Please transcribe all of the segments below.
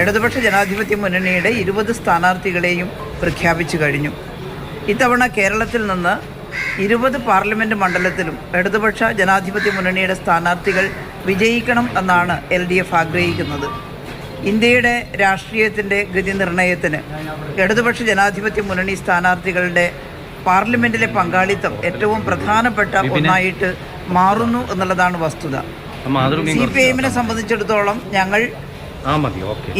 ഇടതുപക്ഷ ജനാധിപത്യ മുന്നണിയുടെ ഇരുപത് സ്ഥാനാർത്ഥികളെയും പ്രഖ്യാപിച്ചു കഴിഞ്ഞു. ഇത്തവണ കേരളത്തിൽ നിന്ന് ഇരുപത് പാർലമെന്റ് മണ്ഡലത്തിലും ഇടതുപക്ഷ ജനാധിപത്യ മുന്നണിയുടെ സ്ഥാനാർത്ഥികൾ വിജയിക്കണം എന്നാണ് എൽ ഡി എഫ് ആഗ്രഹിക്കുന്നത്. ഇന്ത്യയുടെ രാഷ്ട്രീയത്തിന്റെ ഗതി നിർണയത്തിന് ഇടതുപക്ഷ ജനാധിപത്യ മുന്നണി സ്ഥാനാർത്ഥികളുടെ പാർലമെന്റിലെ പങ്കാളിത്തം ഏറ്റവും പ്രധാനപ്പെട്ട ഒന്നായിട്ട് മാറുന്നു എന്നുള്ളതാണ് വസ്തുത. സി പി എമ്മിനെ സംബന്ധിച്ചിടത്തോളം ഞങ്ങൾ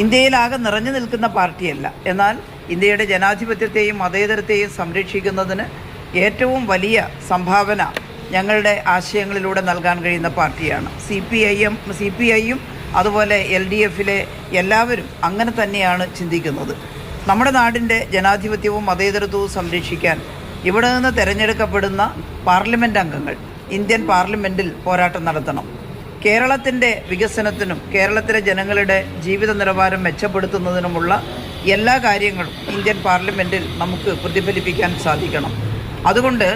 ഇന്ത്യയിലാകെ നിറഞ്ഞു നിൽക്കുന്ന പാർട്ടിയല്ല. എന്നാൽ ഇന്ത്യയുടെ ജനാധിപത്യത്തെയും മതേതരത്തെയും സംരക്ഷിക്കുന്നതിന് ഏറ്റവും വലിയ സംഭാവന ഞങ്ങളുടെ ആശയങ്ങളിലൂടെ നൽകാൻ കഴിയുന്ന പാർട്ടിയാണ്. C P I M C P ഐയും അതുപോലെ എൽ ഡി എഫിലെ എല്ലാവരും അങ്ങനെ തന്നെയാണ് ചിന്തിക്കുന്നത്. നമ്മുടെ നാടിന്റെ ജനാധിപത്യവും മതേതരത്വവും സംരക്ഷിക്കാൻ ഇവിടെ നിന്ന് തിരഞ്ഞെടുക്കപ്പെടുന്ന പാർലമെന്റ് അംഗങ്ങൾ ഇന്ത്യൻ പാർലമെന്റിൽ പോരാട്ടം നടത്തണം. കേരളത്തിന്റെ വികസനത്തിനും കേരളത്തിലെ ജനങ്ങളുടെ ജീവിത നിലവാരം മെച്ചപ്പെടുത്തുന്നതിനുമുള്ള എല്ലാ കാര്യങ്ങളും ഇന്ത്യൻ പാർലമെന്റിൽ നമുക്ക് പ്രതിഫലിപ്പിക്കാൻ സാധിക്കണം. അതുകൊണ്ട്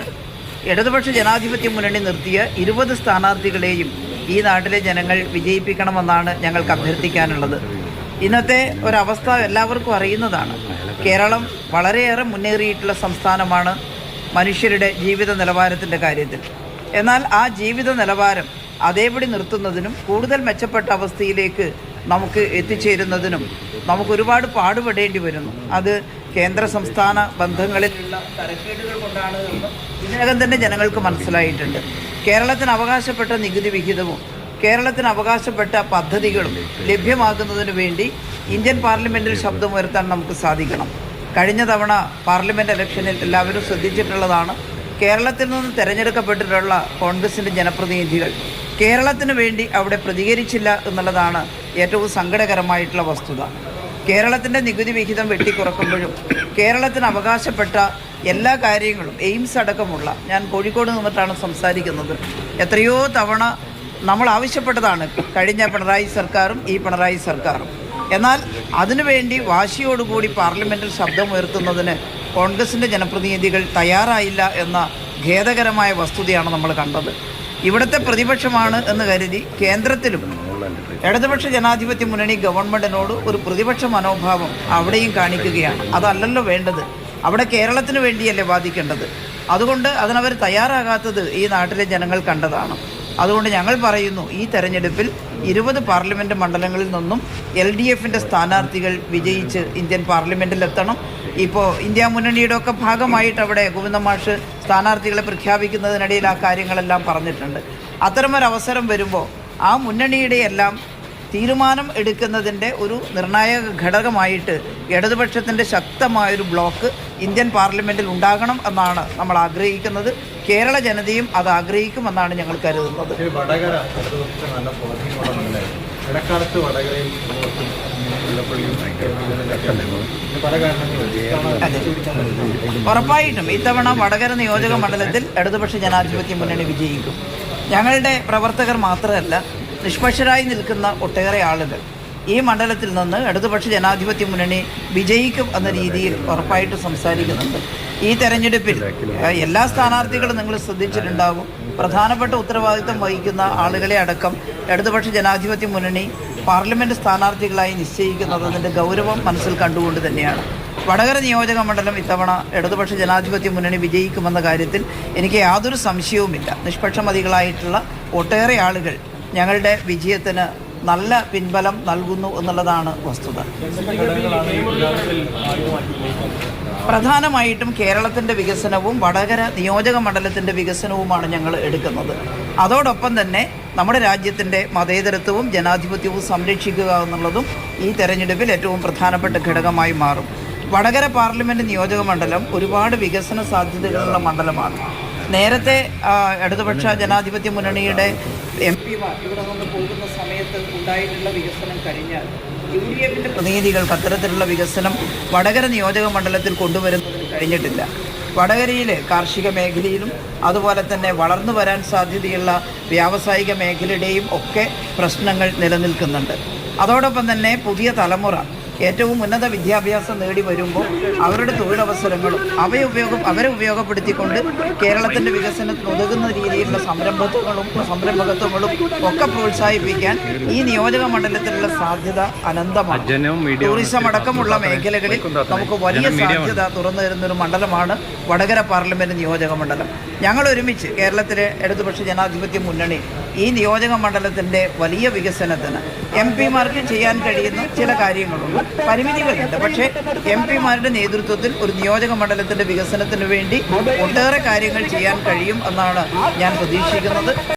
ഇടതുപക്ഷ ജനാധിപത്യ മുന്നണി നിർത്തിയ ഇരുപത് സ്ഥാനാർത്ഥികളെയും ഈ നാട്ടിലെ ജനങ്ങൾ വിജയിപ്പിക്കണമെന്നാണ് ഞങ്ങൾക്ക് അഭ്യർത്ഥിക്കാനുള്ളത്. ഇന്നത്തെ ഒരവസ്ഥ എല്ലാവർക്കും അറിയുന്നതാണ്. കേരളം വളരെയേറെ മുന്നേറിയിട്ടുള്ള സംസ്ഥാനമാണ് മനുഷ്യരുടെ ജീവിത നിലവാരത്തിന്റെ കാര്യത്തിൽ. എന്നാൽ ആ ജീവിത നിലവാരം അതേപടി നിർത്തുന്നതിനും കൂടുതൽ മെച്ചപ്പെട്ട അവസ്ഥയിലേക്ക് നമുക്ക് എത്തിച്ചേരുന്നതിനും നമുക്ക് ഒരുപാട് പാടുപെടേണ്ടി വരുന്നു. അത് കേന്ദ്ര സംസ്ഥാന ബന്ധങ്ങളിലുള്ള തരക്കേടുകൾ കൊണ്ടാണ് ഇതിനകം തന്നെ ജനങ്ങൾക്ക് മനസ്സിലായിട്ടുണ്ട്. കേരളത്തിന് അവകാശപ്പെട്ട നികുതി വിഹിതവും കേരളത്തിന് അവകാശപ്പെട്ട പദ്ധതികളും ലഭ്യമാകുന്നതിന് വേണ്ടി ഇന്ത്യൻ പാർലമെന്റിൽ ശബ്ദമുയർത്താൻ നമുക്ക് സാധിക്കണം. കഴിഞ്ഞ തവണ പാർലമെന്റ് ഇലക്ഷനിൽ എല്ലാവരും ശ്രദ്ധിച്ചിട്ടുള്ളതാണ് കേരളത്തിൽ നിന്ന് തിരഞ്ഞെടുക്കപ്പെട്ടിട്ടുള്ള കോൺഗ്രസിന്റെ ജനപ്രതിനിധികൾ കേരളത്തിന് വേണ്ടി അവിടെ പ്രതികരിച്ചില്ല എന്നുള്ളതാണ് ഏറ്റവും സങ്കടകരമായിട്ടുള്ള വസ്തുത. കേരളത്തിന്റെ നികുതി വിഹിതം വെട്ടിക്കുറക്കുമ്പോഴും കേരളത്തിന് അവകാശപ്പെട്ട എല്ലാ കാര്യങ്ങളും എയിംസ് അടക്കമുള്ള ഞാൻ കോഴിക്കോട് നിന്നിട്ടാണ് സംസാരിക്കുന്നത്. എത്രയോ തവണ നമ്മൾ ആവശ്യപ്പെട്ടതാണ് കഴിഞ്ഞ പിണറായി സർക്കാരും ഈ പിണറായി സർക്കാരും. എന്നാൽ അതിനുവേണ്ടി വാശിയോടുകൂടി പാർലമെന്റിൽ ശബ്ദമുയർത്തുന്നതിന് കോൺഗ്രസിന്റെ ജനപ്രതിനിധികൾ തയ്യാറായില്ല എന്ന ഖേദകരമായ വസ്തുതയാണ് നമ്മൾ കണ്ടത്. ഇവിടുത്തെ പ്രതിപക്ഷമാണ് എന്ന് കരുതി കേന്ദ്രത്തിലും ഇടതുപക്ഷ ജനാധിപത്യ മുന്നണി ഗവൺമെന്റിനോട് ഒരു പ്രതിപക്ഷ മനോഭാവം അവിടെയും കാണിക്കുകയാണ്. അതല്ലല്ലോ വേണ്ടത്. അവിടെ കേരളത്തിന് വേണ്ടിയല്ലേ വാദിക്കേണ്ടത്. അതുകൊണ്ട് അതിനവർ തയ്യാറാകാത്തത് ഈ നാട്ടിലെ ജനങ്ങൾ കണ്ടതാണ്. അതുകൊണ്ട് ഞങ്ങൾ പറയുന്നു ഈ തെരഞ്ഞെടുപ്പിൽ ഇരുപത് പാർലമെന്റ് മണ്ഡലങ്ങളിൽ നിന്നും എൽ ഡി എഫിന്റെ സ്ഥാനാർത്ഥികൾ വിജയിച്ച് ഇന്ത്യൻ പാർലമെന്റിലെത്തണം ഇപ്പോൾ ഇന്ത്യ മുന്നണിയുടെ ഒക്കെ ഭാഗമായിട്ട് അവിടെ ഗോവിന്ദമാഷ് സ്ഥാനാർത്ഥികളെ പ്രഖ്യാപിക്കുന്നതിനിടയിൽ ആ കാര്യങ്ങളെല്ലാം പറഞ്ഞിട്ടുണ്ട്. അത്തരമൊരവസരം വരുമ്പോൾ ആ മുന്നണിയുടെ എല്ലാം തീരുമാനം എടുക്കുന്നതിന്റെ ഒരു നിർണായക ഘടകമായിട്ട് ഇടതുപക്ഷത്തിന്റെ ശക്തമായൊരു ബ്ലോക്ക് ഇന്ത്യൻ പാർലമെന്റിൽ ഉണ്ടാകണം എന്നാണ് നമ്മൾ ആഗ്രഹിക്കുന്നത്. കേരള ജനതയും അത് ആഗ്രഹിക്കുമെന്നാണ് ഞങ്ങൾ കരുതുന്നത്. ഇടക്കാലത്ത് വടകരയിൽ ഉറപ്പായിട്ടും ഇത്തവണ വടകര നിയോജക മണ്ഡലത്തിൽ ഇടതുപക്ഷ ജനാധിപത്യ മുന്നണി വിജയിക്കും. ഞങ്ങളുടെ പ്രവർത്തകർ മാത്രമല്ല നിഷ്പക്ഷരായി നിൽക്കുന്ന ഒട്ടേറെ ആളുകൾ ഈ മണ്ഡലത്തിൽ നിന്ന് ഇടതുപക്ഷ ജനാധിപത്യ മുന്നണി വിജയിക്കും എന്ന രീതിയിൽ ഉറപ്പായിട്ട് സംസാരിക്കുന്നുണ്ട്. ഈ തെരഞ്ഞെടുപ്പിൽ എല്ലാ സ്ഥാനാർത്ഥികളും നിങ്ങൾ ശ്രദ്ധിച്ചിട്ടുണ്ടാകും. പ്രധാനപ്പെട്ട ഉത്തരവാദിത്തം വഹിക്കുന്ന ആളുകളെ അടക്കം ഇടതുപക്ഷ ജനാധിപത്യ മുന്നണി പാർലമെന്റ് സ്ഥാനാർത്ഥികളായി നിശ്ചയിക്കുന്നത് അതിന്റെ ഗൗരവം മനസ്സിൽ കണ്ടുകൊണ്ട് തന്നെയാണ്. വടകര നിയോജക മണ്ഡലം ഇത്തവണ ഇടതുപക്ഷ ജനാധിപത്യ മുന്നണി വിജയിക്കുമെന്ന കാര്യത്തിൽ എനിക്ക് യാതൊരു സംശയവുമില്ല. നിഷ്പക്ഷമതികളായിട്ടുള്ള ഒട്ടേറെ ആളുകൾ ഞങ്ങളുടെ വിജയത്തിന് നല്ല പിൻബലം നൽകുന്നു എന്നുള്ളതാണ് വസ്തുത. പ്രധാനമായിട്ടും കേരളത്തിന്റെ വികസനവും വടകര നിയോജക മണ്ഡലത്തിന്റെ വികസനവുമാണ് ഞങ്ങൾ എടുക്കുന്നത്. അതോടൊപ്പം തന്നെ നമ്മുടെ രാജ്യത്തിന്റെ മതേതരത്വവും ജനാധിപത്യവും സംരക്ഷിക്കുക എന്നുള്ളതും ഈ തെരഞ്ഞെടുപ്പിൽ ഏറ്റവും പ്രധാനപ്പെട്ട ഘടകമായി മാറും. വടകര പാർലമെന്റ് നിയോജക മണ്ഡലം ഒരുപാട് വികസന സാധ്യതകളുള്ള മണ്ഡലമാണ്. നേരത്തെ ഇടതുപക്ഷ ജനാധിപത്യ മുന്നണിയുടെ എം പിമാർ ഇവിടെ നിന്ന് പോകുന്ന സമയത്ത് ഉണ്ടായിട്ടുള്ള വികസനം കഴിഞ്ഞാൽ യു ഡി എഫിന്റെ പ്രതിനിധികൾക്ക് അത്തരത്തിലുള്ള വികസനം വടകര നിയോജക മണ്ഡലത്തിൽ കൊണ്ടുവരുന്നതിന് കഴിഞ്ഞിട്ടില്ല. വടകരയിലെ കാർഷിക മേഖലയിലും അതുപോലെ തന്നെ വളർന്നു വരാൻ സാധ്യതയുള്ള വ്യാവസായിക മേഖലയുടെയും ഒക്കെ പ്രശ്നങ്ങൾ നിലനിൽക്കുന്നുണ്ട്. അതോടൊപ്പം തന്നെ പുതിയ തലമുറ ഏറ്റവും ഉന്നത വിദ്യാഭ്യാസം നേടി വരുമ്പോൾ അവരുടെ തൊഴിലവസരങ്ങളും അവയെ ഉപയോഗം അവരെ ഉപയോഗപ്പെടുത്തിക്കൊണ്ട് കേരളത്തിന്റെ വികസനത്തിന് ഉതകുന്ന രീതിയിലുള്ള സംരംഭത്വങ്ങളും സംരംഭകത്വങ്ങളും ഒക്കെ പ്രോത്സാഹിപ്പിക്കാൻ ഈ നിയോജക മണ്ഡലത്തിലുള്ള സാധ്യത അനന്തമാണ്. ടൂറിസം അടക്കമുള്ള മേഖലകളിൽ നമുക്ക് വലിയ സാധ്യത തുറന്നു തരുന്ന ഒരു മണ്ഡലമാണ് വടകര പാർലമെന്റ് നിയോജക മണ്ഡലം. ഞങ്ങൾ ഒരുമിച്ച് കേരളത്തിലെ ഇടതുപക്ഷ ജനാധിപത്യ മുന്നണി ഈ നിയോജക മണ്ഡലത്തിന്റെ വലിയ വികസനത്തിന് എം പിമാർക്ക് ചെയ്യാൻ കഴിയുന്ന ചില കാര്യങ്ങളുണ്ട്. പരിമിതികളുണ്ട്. പക്ഷേ എം പിമാരുടെ നേതൃത്വത്തിൽ ഒരു നിയോജക മണ്ഡലത്തിന്റെ വികസനത്തിന് വേണ്ടി ഒട്ടേറെ കാര്യങ്ങൾ ചെയ്യാൻ കഴിയും എന്നാണ് ഞാൻ പ്രതീക്ഷിക്കുന്നത്.